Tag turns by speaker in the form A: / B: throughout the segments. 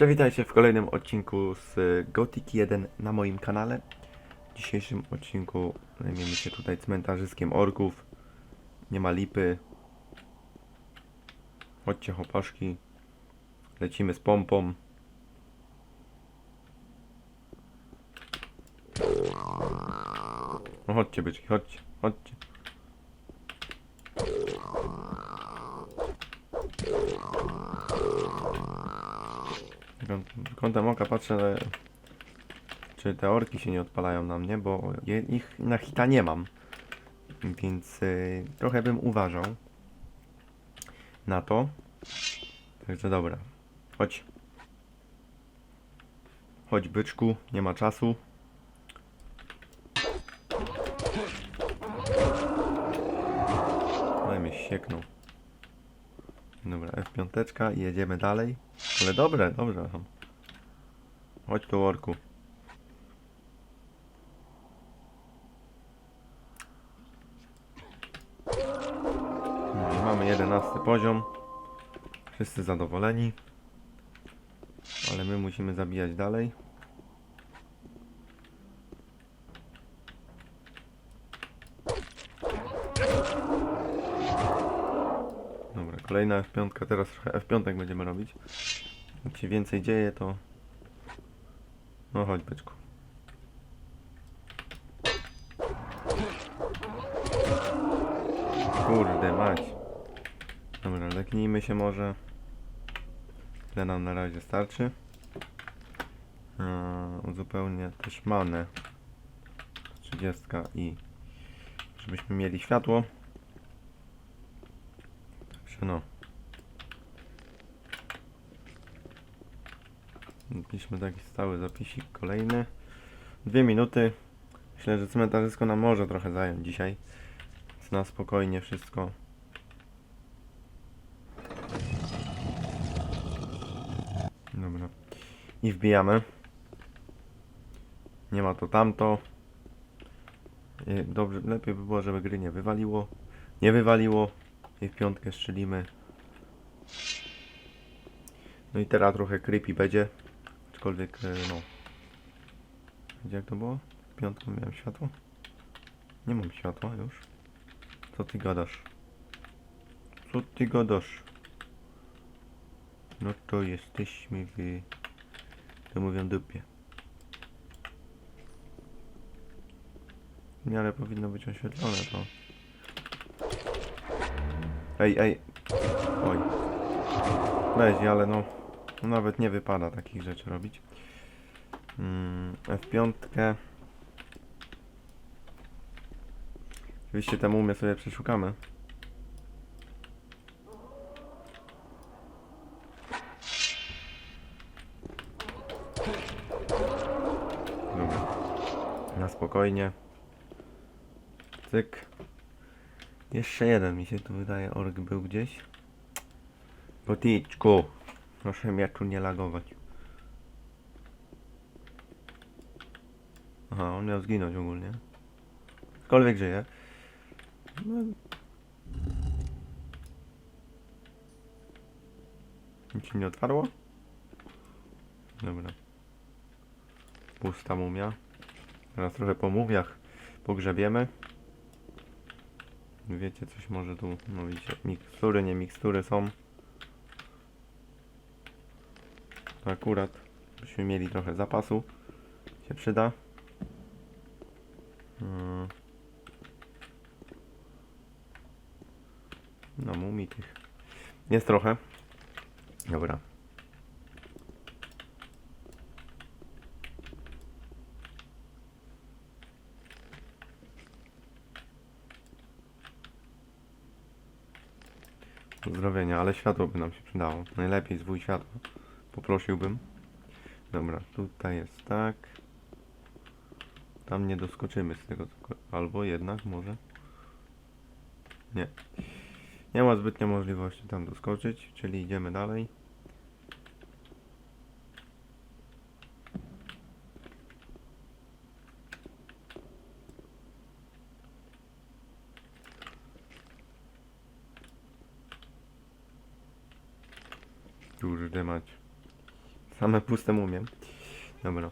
A: Cześć, witajcie w kolejnym odcinku z Gothic 1 na moim kanale. W dzisiejszym odcinku zajmiemy się tutaj cmentarzyskiem orków. Nie ma lipy. Chodźcie chłopaszki. Lecimy z pompą. No chodźcie byczki, chodźcie, chodźcie. Kątem oka patrzę, czy te orki się nie odpalają na mnie, bo ich na hita nie mam. Więc y, trochę bym uważał na to. Także dobra. Chodź. Chodź byczku, nie ma czasu. Ale mnie sieknął. Dobra, F5 i jedziemy dalej. Ale dobre, dobrze. Chodź tu orku. No mamy 11 poziom. Wszyscy zadowoleni. Ale my musimy zabijać dalej. Dobra, kolejna F5, teraz trochę F5 będziemy robić. Jak się więcej dzieje, to... No chodź, byczku. Kurde mać. Dobra, leknijmy się może. Tyle nam na razie starczy. Eee, uzupełnię też manę. 30 i żebyśmy mieli światło. Także no. Napiszmy taki stały zapisik kolejny. Dwie minuty. Myślę, że cmentarzysko nam może trochę zająć dzisiaj. Więc na spokojnie wszystko. Dobra. I wbijamy. Nie ma to tamto. Y, Dobrze, lepiej by było, żeby gry nie wywaliło. Nie wywaliło. I w piątkę strzelimy. No i teraz trochę creepy będzie. Aczkolwiek, e, no. Gdzie jak to było? W piątkę miałem światło? Nie mam światła już. Co ty gadasz? Co ty gadasz? No to jesteśmy w... To mówią dupie. W miarę powinno być oświetlone to. Ej, ej. Oj. Weź, ale no. No Nawet nie wypada takich rzeczy robić. Mm, F5. Oczywiście tę mumię sobie przeszukamy. Dobra. Na spokojnie. Cyk. Jeszcze jeden mi się tu wydaje, ork był gdzieś. Potyczku. Proszę mnie tu nie lagować. Aha, on miał zginąć ogólnie. Aczkolwiek żyje. No. Nic nie otwarło? Dobra. Pusta mumia. Teraz trochę po mumiach pogrzebiemy. Wiecie, coś może tu, no widzicie, mikstury, nie mikstury są. To akurat, byśmy mieli trochę zapasu, się przyda. Mm. No, mumii tych jest trochę. Dobra. Pozdrowienia, ale światło by nam się przydało. Najlepiej zwój światła. Poprosiłbym. Dobra, tutaj jest tak. Tam nie doskoczymy z tego, albo jednak może. Nie. Nie ma zbytnio możliwości tam doskoczyć, czyli idziemy dalej. Kurde mać. Same puste mumie. Dobra.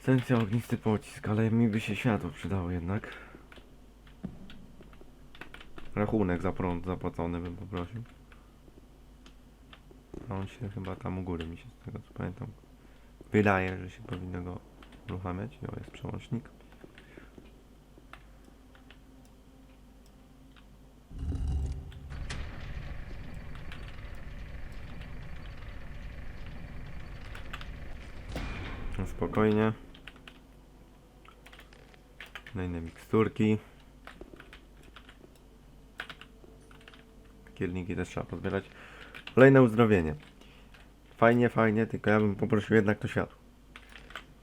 A: Sencja ognisty pocisk, ale mi by się światło przydało jednak. Rachunek za prąd zapłacony bym poprosił. A on się chyba tam u góry mi się z tego co pamiętam. Wydaje, że się powinno go uruchamiać. O, jest przełącznik. No spokojnie. Kolejne miksturki. Kierniki też trzeba pozbierać. Kolejne uzdrowienie. Fajnie, fajnie, tylko ja bym poprosił jednak to światło.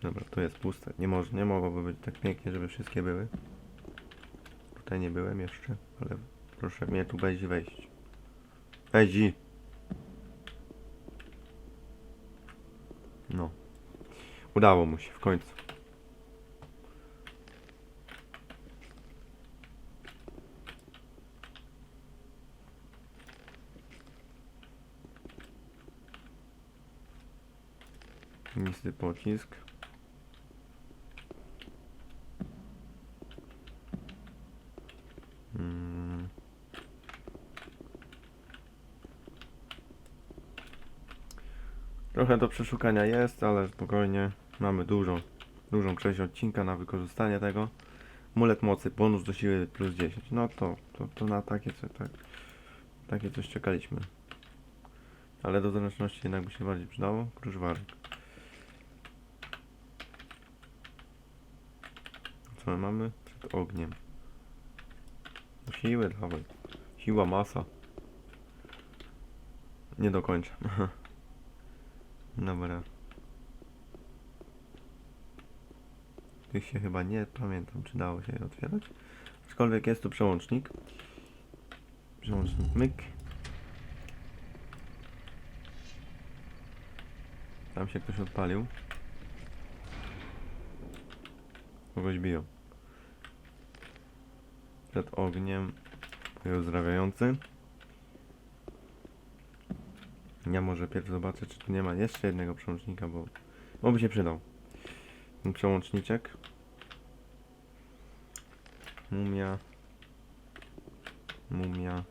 A: Dobra, to jest puste. Nie, może, nie mogłoby być tak pięknie, żeby wszystkie były. Tutaj nie byłem jeszcze, ale proszę mnie tu będzie wejść. Wejdź! No. Udało mu się w końcu. Nisty pocisk. Mm. Trochę do przeszukania jest, ale spokojnie. Mamy dużą, dużą część odcinka na wykorzystanie tego. Mulet mocy, bonus do siły plus 10. No to, to, to na takie, tak, takie coś czekaliśmy. Ale do zręczności jednak by się bardziej przydało. Kruszwarek. Co my mamy? Przed ogniem. Siły, dawaj. Siła, masa. Nie dokończę. Dobra. Tych się chyba nie pamiętam, czy dało się je otwierać. Aczkolwiek jest tu przełącznik. Przełącznik myk. Tam się ktoś odpalił. Kogoś biją. Przed ogniem uzdrawiający. Ja może pierw zobaczę, czy tu nie ma jeszcze jednego przełącznika, bo, bo by się przydał. Przełączniczek. Mumia. Mumia.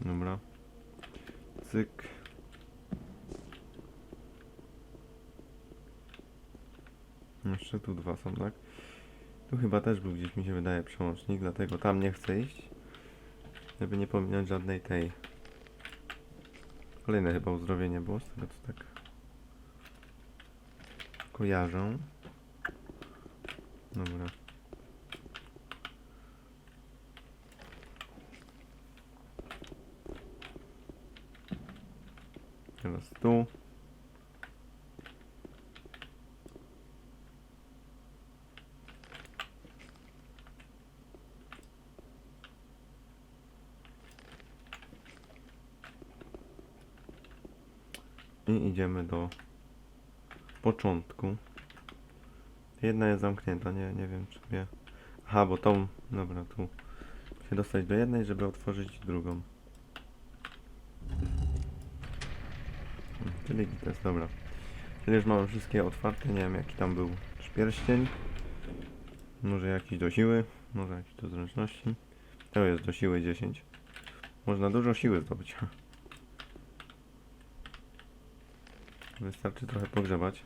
A: Dobra. Cyk. Jeszcze tu dwa są, tak? Tu chyba też był gdzieś mi się wydaje przełącznik, dlatego tam nie chcę iść. Żeby nie pominąć żadnej tej. Kolejne chyba uzdrowienie było, z tego co tak kojarzę. Dobra. Teraz tu. I idziemy do początku. Jedna jest zamknięta, nie, nie wiem czy wie. Aha, bo tą, dobra, tu się dostać do jednej, żeby otworzyć drugą. Czyli to jest dobra. Czyli już mamy wszystkie otwarte, nie wiem jaki tam był pierścień. Może jakiś do siły, może jakiś do zręczności. To jest do siły 10. Można dużo siły zdobyć. Wystarczy trochę pogrzebać.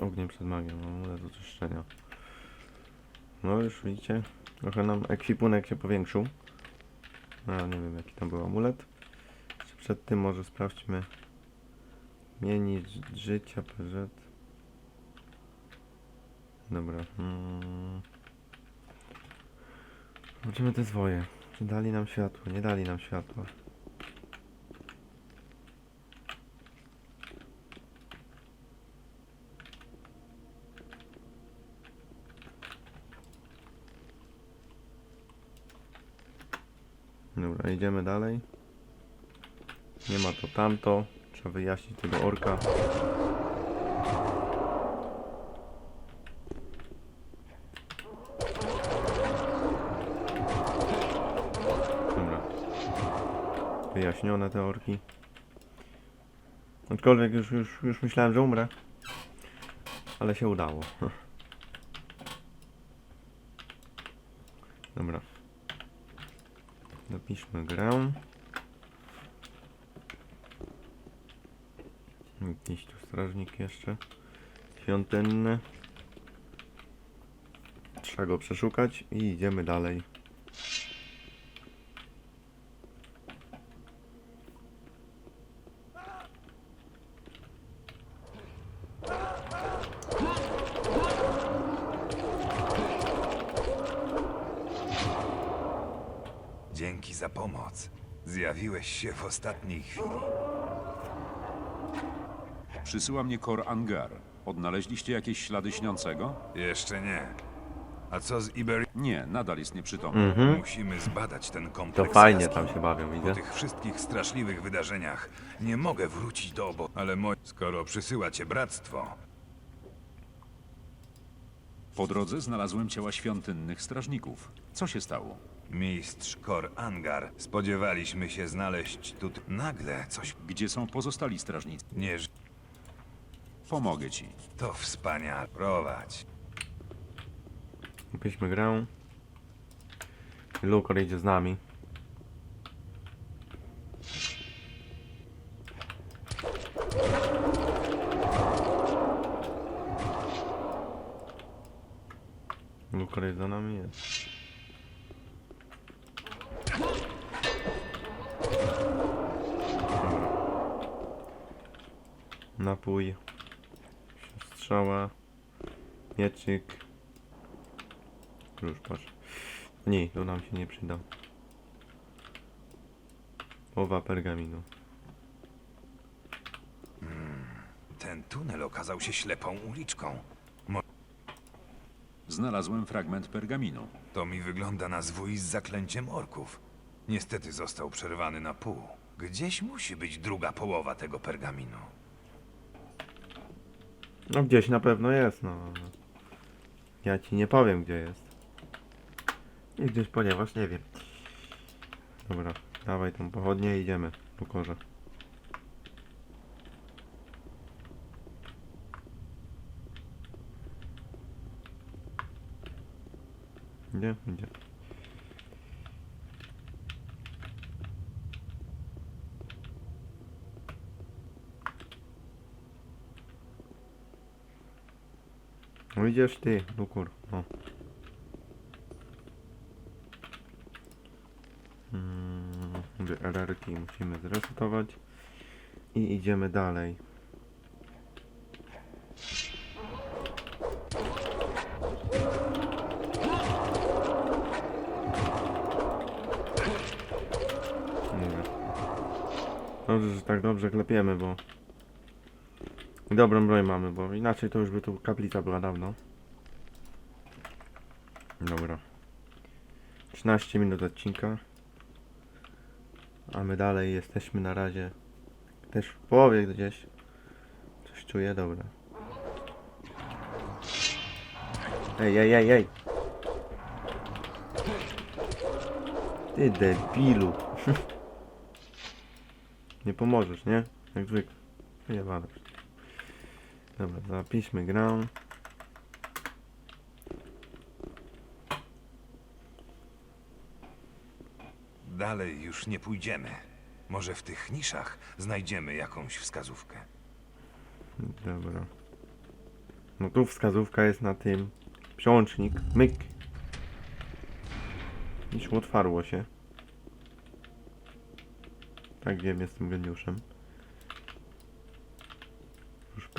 A: Ogniem przed magią, no, amulet do czyszczenia. No już widzicie, trochę nam ekwipunek się powiększył. No nie wiem jaki tam był amulet. Jeszcze przed tym może sprawdźmy. Mienić życia, PZ. Dobra. Mm. Zobaczymy te zwoje. Dali nam światło? Nie dali nam światła. Dobra, idziemy dalej. Nie ma to tamto. Trzeba wyjaśnić tego orka. Dobra. Wyjaśnione te orki. Aczkolwiek już, już, już myślałem, że umrę. Ale się udało. Dobra. Napiszmy grę. Jakiś tu strażnik jeszcze. Świątynny. Trzeba go przeszukać i idziemy dalej.
B: Się w ostatniej chwili.
C: Przysyła mnie Kor Angar. Odnaleźliście jakieś ślady śniącego?
B: Jeszcze nie. A co z Ibery?
C: Nie, nadal jest nieprzytomny.
A: Mhm.
B: Musimy zbadać ten
A: To
B: kompleks.
A: fajnie
B: jaskiń.
A: tam się bawią,
B: Po
A: widzę.
B: tych wszystkich straszliwych wydarzeniach nie mogę wrócić do obozu. Ale mo... skoro przysyła cię bractwo,
C: Po drodze znalazłem ciała świątynnych strażników. Co się stało?
B: Mistrz Kor Angar, spodziewaliśmy się znaleźć tu... Nagle coś
C: Gdzie są pozostali strażnicy?
B: nie...
C: Pomogę ci.
B: To wspaniale. Prowadź.
A: Napiszmy grę. Lukor idzie z nami. Lukor jest za nami, jest. Napój. Strzała. Mieczyk. Już patrz. Nie, to nam się nie przyda. Połowa pergaminu.
B: Ten tunel okazał się ślepą uliczką.
C: Znalazłem fragment pergaminu.
B: To mi wygląda na zwój z zaklęciem orków. Niestety został przerwany na pół. Gdzieś musi być druga połowa tego pergaminu.
A: No gdzieś na pewno jest, no. Ja ci nie powiem gdzie jest. I gdzieś ponieważ nie wiem. Dobra, dawaj tą pochodnię i idziemy po korze. Idzie? Idzie. No idziesz ty, Lukur. No. Mm, mówię, RR-ki musimy zresetować. I idziemy dalej. Dobrze, że tak dobrze klepiemy, bo i dobrą broń mamy, bo inaczej to już by tu kaplica była dawno. Dobra. 13 minut odcinka. A my dalej jesteśmy na razie. Też w połowie gdzieś. Coś czuję, dobra. Ej, ej, ej, ej. Ty debilu. Nie pomożesz, nie? Jak zwykle. Przecież. Dobra, zapiszmy grę.
B: Dalej już nie pójdziemy. Może w tych niszach znajdziemy jakąś wskazówkę.
A: Dobra. No tu wskazówka jest na tym. Przełącznik. Myk. Już otwarło się. Tak wiem, jestem geniuszem.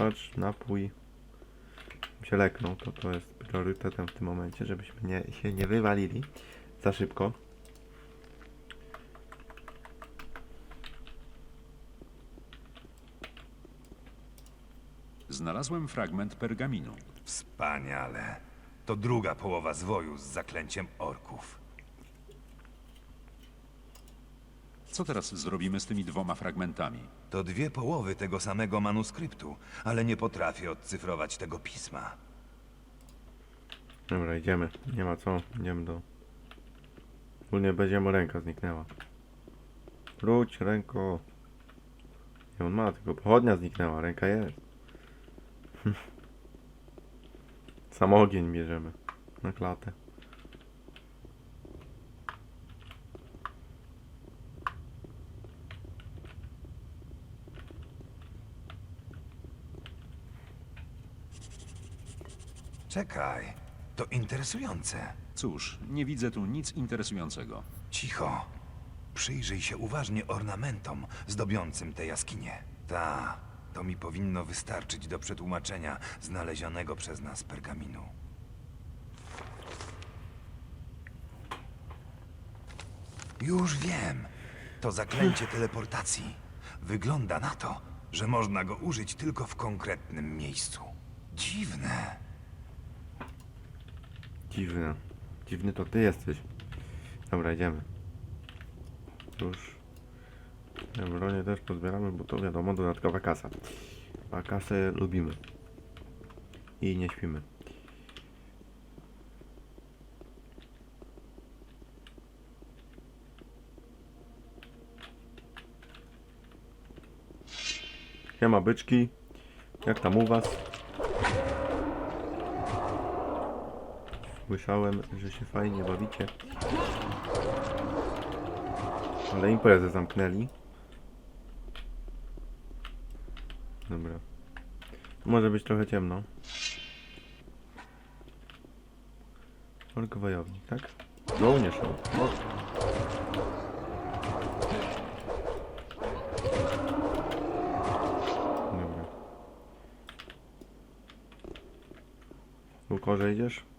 A: Patrz, napój. Się leknął, to to jest priorytetem w tym momencie, żebyśmy nie, się nie wywalili za szybko.
C: Znalazłem fragment pergaminu.
B: Wspaniale. To druga połowa zwoju z zaklęciem orków.
C: Co teraz zrobimy z tymi dwoma fragmentami?
B: To dwie połowy tego samego manuskryptu, ale nie potrafię odcyfrować tego pisma.
A: Dobra, idziemy. Nie ma co. Idziemy do... Ogólnie będzie mu ręka zniknęła. Wróć, ręko. Nie on ma, tylko pochodnia zniknęła, ręka jest. Sam ogień bierzemy. Na klatę.
B: Czekaj, to interesujące.
C: Cóż, nie widzę tu nic interesującego.
B: Cicho. Przyjrzyj się uważnie ornamentom zdobiącym tę jaskinię. Ta, to mi powinno wystarczyć do przetłumaczenia znalezionego przez nas pergaminu. Już wiem. To zaklęcie teleportacji. Wygląda na to, że można go użyć tylko w konkretnym miejscu. Dziwne.
A: Dziwne. Dziwny to ty jesteś. Dobra, idziemy. Już. Bronię też pozbieramy, bo to wiadomo, dodatkowa kasa. A kasę lubimy. I nie śpimy. Siema byczki. Jak tam u was? Słyszałem, że się fajnie bawicie. Ale imprezę zamknęli. Dobra. Może być trochę ciemno. Ork wojownik, tak? Żołnierz. O. Dobra. Lukorze idziesz?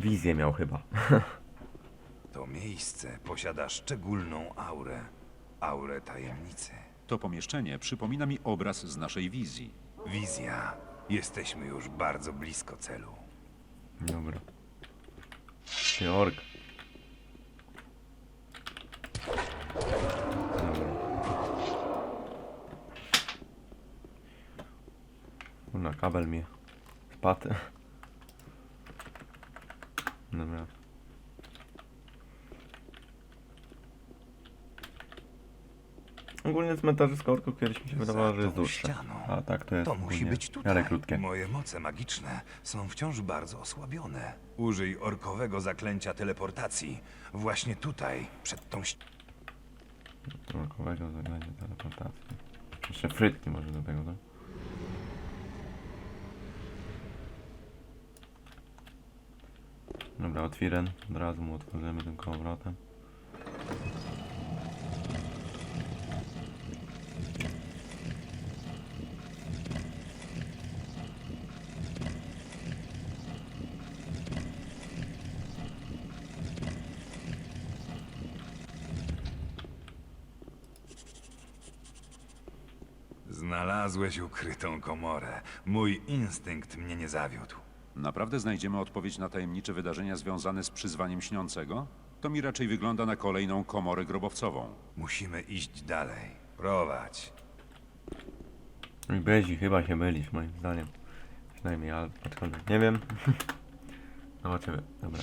A: Wizję miał chyba.
B: To miejsce posiada szczególną aurę. Aurę tajemnicy.
C: To pomieszczenie przypomina mi obraz z naszej wizji.
B: Wizja. Jesteśmy już bardzo blisko celu.
A: Dobra. Ty ork. Dobra. Na kabel mnie spadł. Dobra. Ogólnie cmentarzysko orków kiedyś mi się wydawało, że jest
B: tą
A: dłuższe.
B: ścianą.
A: A tak to jest
B: To musi
A: ogólnie
B: być tutaj.
A: miarę krótkie.
B: Moje moce magiczne są wciąż bardzo osłabione. Użyj orkowego zaklęcia teleportacji. Właśnie tutaj, przed tą ścianą.
A: Rokowego zagrania teleportacji. Jeszcze frytki może do tego, tak? Dobra, otwiren. Od razu mu otworzymy tym kołowrotem.
B: Znalazłeś ukrytą komorę. Mój instynkt mnie nie zawiódł.
C: Naprawdę znajdziemy odpowiedź na tajemnicze wydarzenia związane z przyzwaniem śniącego? To mi raczej wygląda na kolejną komorę grobowcową.
B: Musimy iść dalej. Prowadź.
A: I Bezi, chyba się mylisz moim zdaniem. Przynajmniej, ale aczkolwiek nie wiem. Zobaczymy. Dobra.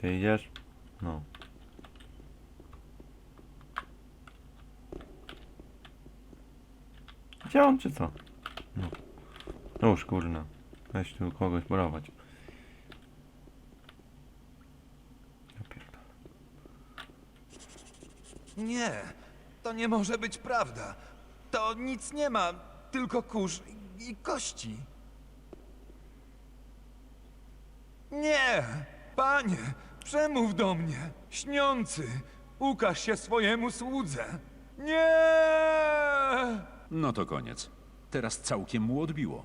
A: Ty idziesz? No. Gdzie on, czy co? No. No już, kurna. Weź tu kogoś borować.
B: Nie, to nie może być prawda. To nic nie ma, tylko kurz i kości. Nie! Panie, przemów do mnie, śniący, ukaż się swojemu słudze. Nie!
C: No to koniec. Teraz całkiem mu odbiło.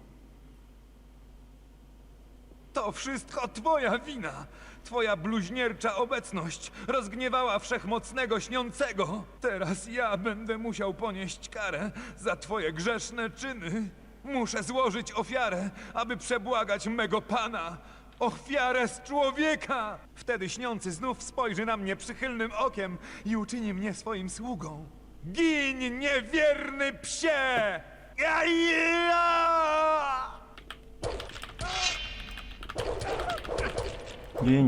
B: To wszystko twoja wina. Twoja bluźniercza obecność rozgniewała wszechmocnego śniącego. Teraz ja będę musiał ponieść karę za twoje grzeszne czyny. Muszę złożyć ofiarę, aby przebłagać mego pana. Ofiarę z człowieka! Wtedy śniący znów spojrzy na mnie przychylnym okiem i uczyni mnie swoim sługą. Gin, niewierny psie! Ja, ja!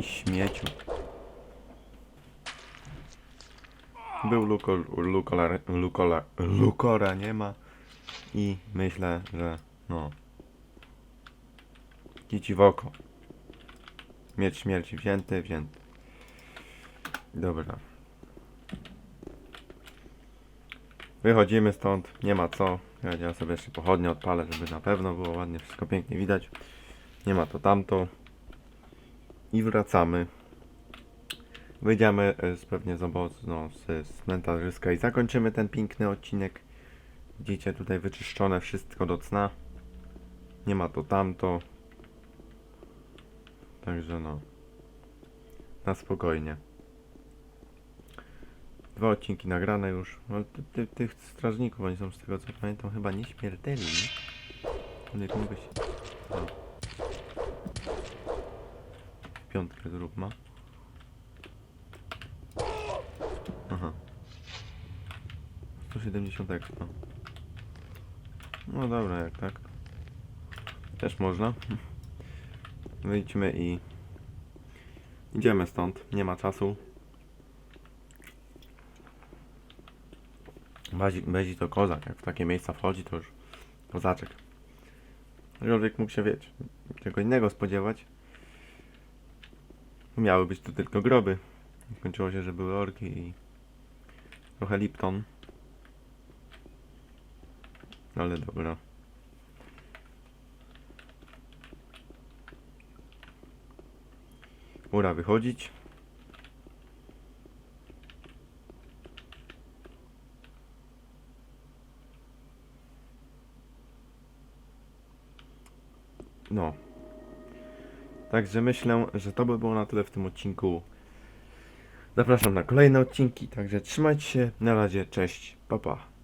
A: Śmieciu. Był Luko, Lukola, Lukola, Lukora nie ma i myślę, że no kici w oko. Miecz śmierci wzięty, wzięty. Dobra. Wychodzimy stąd, nie ma co. Ja, sobie jeszcze pochodnie odpalę, żeby na pewno było ładnie, wszystko pięknie widać. Nie ma to tamto i wracamy. Wyjdziemy e, z, pewnie z obozu, no, z cmentarzyska i zakończymy ten piękny odcinek. Widzicie tutaj wyczyszczone wszystko do cna. Nie ma to tamto. Także no. Na spokojnie. Dwa odcinki nagrane już. No, ty, ty, tych strażników, oni są z tego co pamiętam chyba nieśmiertelni. Nie mogę się... No. Piątkę zróbmy. Aha. 170 expa. No dobra, jak tak. Też można. Wyjdźmy i... Idziemy stąd. Nie ma czasu. Bezi to kozak. Jak w takie miejsca wchodzi, to już kozaczek. Aczkolwiek mógł się, wiecie, czego innego spodziewać. Miały być to tylko groby. Skończyło się, że były orki i trochę Lipton. Ale dobra. Pora wychodzić. No. Także myślę, że to by było na tyle w tym odcinku. Zapraszam na kolejne odcinki, także trzymajcie się. Na razie, cześć, pa pa.